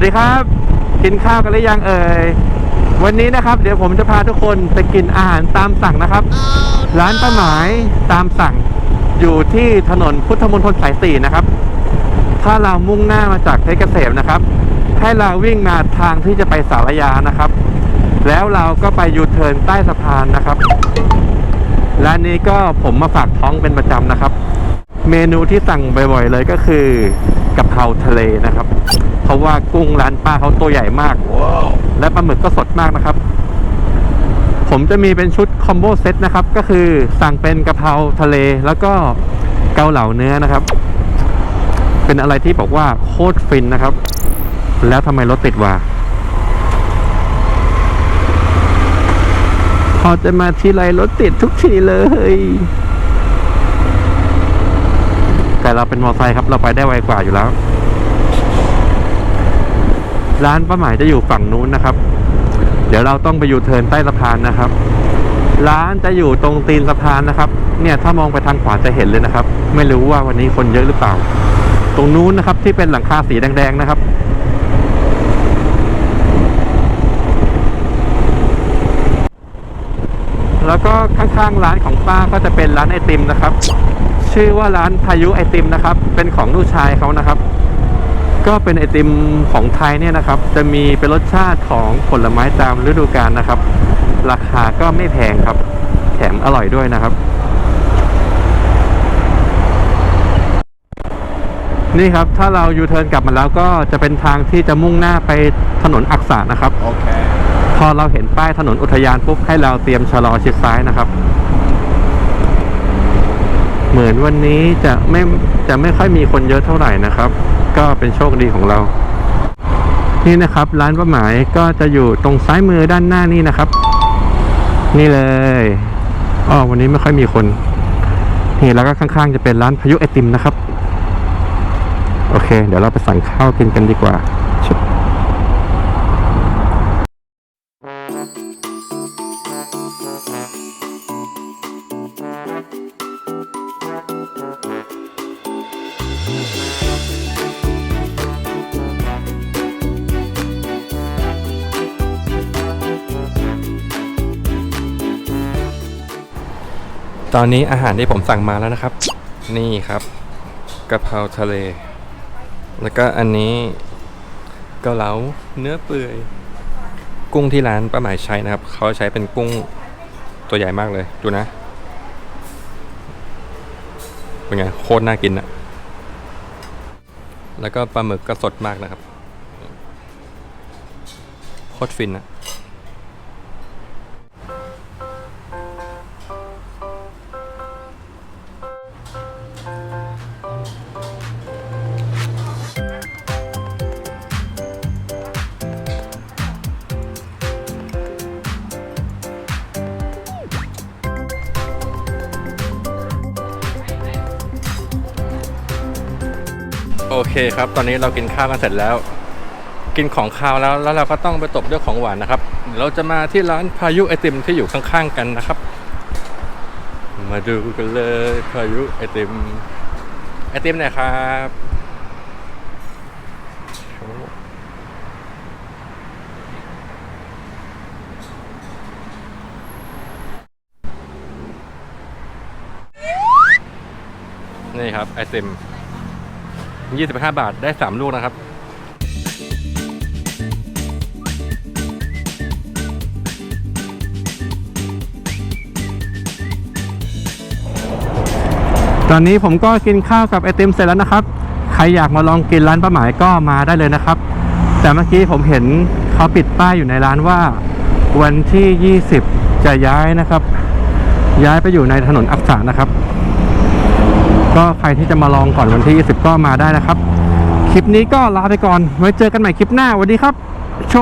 วัสดีครับ กินข้าวกันหรือยังเอ่ยวันนี้นะครับ เดี๋ยวผมจะพาทุกคนไปกินอาหารตามสั่งนะครับ ร้านป้าหมายตามสั่ง อยู่ที่ถนนพุทธมณฑลสายสี่นะครับ ถ้าเรามุ่งหน้ามาจากเพชรเกษมนะครับ ให้เราวิ่งมาทางที่จะไปสารยานะครับ แล้วเราก็ไปยูเทิร์นใต้สะพานนะครับร้านนี้ก็ผมมาฝากท้องเป็นประจำนะครับ เมนูที่สั่งบ่อยๆเลยก็คือ กะเพราทะเลนะครับ เพราะว่ากุ้งร้านป้าเขาตัวใหญ่มากและปลาหมึกก็สดมากนะครับ ผมจะมีเป็นชุดคอมโบเซตนะครับ ก็คือสั่งเป็นกะเพราทะเลแล้วก็เกาเหลาเนื้อนะครับ เป็นอะไรที่บอกว่าโคตรฟินนะครับ แล้วทำไมรถติดวะพอจะมาทีไรรถติดทุกทีเลย แต่เราเป็นมอเตอร์ไซค์ครับ เราไปได้ไวกว่าอยู่แล้ว ร้านป้าหมายจะอยู่ฝั่งนู้นนะครับ เดี๋ยวเราต้องไปอยู่เทิร์นใต้สะพานนะครับ ร้านจะอยู่ตรงตีนสะพานนะครับ เนี่ยถ้ามองไปทางขวาจะเห็นเลยนะครับ ไม่รู้ว่าวันนี้คนเยอะหรือเปล่า ตรงนู้นนะครับที่เป็นหลังคาสีแดงๆนะครับแล้วก็ข้างๆร้านของป้าก็จะเป็นร้านไอติมนะครับ ชื่อว่าร้านพายุไอติมนะครับ เป็นของลูกชายเขานะครับ ก็เป็นไอติมของไทยเนี่ยนะครับ จะมีเป็นรสชาติของผลไม้ตามฤดูกาลนะครับ ราคาก็ไม่แพงครับ แถมอร่อยด้วยนะครับ นี่ครับถ้าเรายูเทิร์นกลับมาแล้วก็จะเป็นทางที่จะมุ่งหน้าไปถนนอักษะนะครับ Okay. พอเราเห็นป้ายถนนอุทยานปุ๊บให้เราเตรียมชะลอชิดซ้ายนะครับเหมือนวันนี้จะไม่จะไม่ค่อยมีคนเยอะเท่าไหร่นะครับ ก็เป็นโชคดีของเรา นี่นะครับ ร้านป้าหมายก็จะอยู่ตรงซ้ายมือด้านหน้านี่นะครับ นี่เลยอ๋อวันนี้ไม่ค่อยมีคนนี่แล้วก็ข้างๆจะเป็นร้านพายุไอติมนะครับ โอเค เดี๋ยวเราไปสั่งข้าวกินกันดีกว่า ตอนนี้อาหารที่ผมสั่งมาแล้วนะครับ นี่ครับกะเพราทะเล แล้วก็อันนี้เกาเหลาเนื้อเปื่อย กุ้งที่ร้านป้าหมายใช้นะครับ เขาใช้เป็นกุ้งตัวใหญ่มากเลยดูนะเป็นไงโคตรน่ากินอะแล้วก็ปลาหมึกก็สดมากนะครับ โคตรฟินอะ โอเคครับ ตอนนี้เรากินข้าวกันเสร็จแล้ว กินของคาวแล้วแล้วเราก็ต้องไปตบด้วยของหวานนะครับ เราจะมาที่ร้านพายุไอติมที่อยู่ข้างๆกันนะครับ มาดูกันเลยพายุไอติมไอติมไหนอยครับนี่ครับไอติม 25 บาทได้ 3 ลูกนะครับ ตอนนี้ผมก็กินข้าวกับไอติมเสร็จแล้วนะครับ ใครอยากมาลองกินร้านป้าหมายก็มาได้เลยนะครับ แต่เมื่อกี้ผมเห็นเขาปิดป้ายอยู่ในร้านว่า วันที่ 20 จะย้ายนะครับ ย้ายไปอยู่ในถนนอักษะนะครับ ก็ใครที่จะมาลองก่อนวันที่ 20 ก็มาได้นะครับ คลิปนี้ก็ลาไปก่อน ไว้เจอกันใหม่คลิปหน้าสวัสดีครับ โช